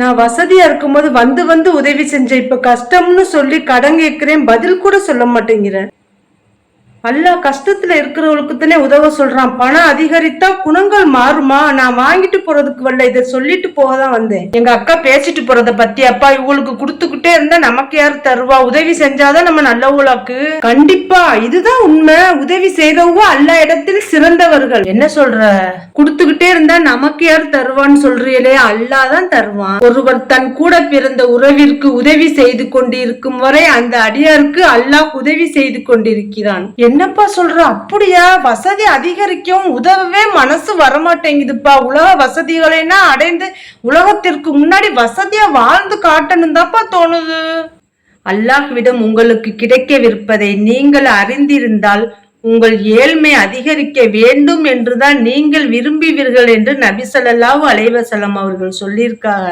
நான் வசதியா இருக்கும்போது வந்து வந்து உதவி செஞ்ச இப்ப கஷ்டம்னு சொல்லி கடன் கேட்கிறேன் பதில் கூட சொல்ல மாட்டேங்கிறேன். அல்லாஹ் கஷ்டத்துல இருக்கிறவங்களுக்கு தானே உதவ சொல்றான். பணம் அதிகரித்தா குணங்கள் மாறுமா? நான் வாங்கிட்டு போறதுக்கு வரல. இதை சொல்லிட்டு போக தான் வந்தேன். எங்க அக்கா பேசிட்டு போறத பத்தி அப்பா இவங்களுக்கு கொடுத்துக்கிட்டே இருந்தா நமக்கு யார் தருவா? உதவி செஞ்சாதான் நம்ம நல்லவங்களாக்கு கண்டிப்பா. இதுதான் உண்மை. உதவி செய்தவங்க எல்லா இடத்தில் சிறந்தவர்கள். என்ன சொல்ற? கொடுத்துக்கிட்டே இருந்தா நமக்கு யார் தருவான்னு சொல்றீங்களே அல்லாஹ் தான் தருவான். ஒருவர் தன் கூட பிறந்த உறவிற்கு உதவி செய்து கொண்டிருக்கும் வரை அந்த அடியாருக்கு அல்லாஹ் உதவி செய்து கொண்டிருக்கிறான். என்னப்பா சொல்ற? அப்படியா? வசதி அதிகரிக்கும். உதவவே மனசு வரமாட்டேங்குதுப்பா. உலக வசதிகளைனா அடைந்து உலகத்திற்கு முன்னாடி வசதியா வாழ்ந்து காட்டணும் தான்ப்பா தோணுது. அல்லாஹ்விடம் உங்களுக்கு கிடைக்கவிருப்பதை நீங்கள் அறிந்திருந்தால் உங்கள் ஏழ்மை அதிகரிக்க வேண்டும் என்றுதான் நீங்கள் விரும்புவீர்கள் என்று நபி ஸல்லல்லாஹு அலைஹி அவர்கள் சொல்லியிருக்காங்க.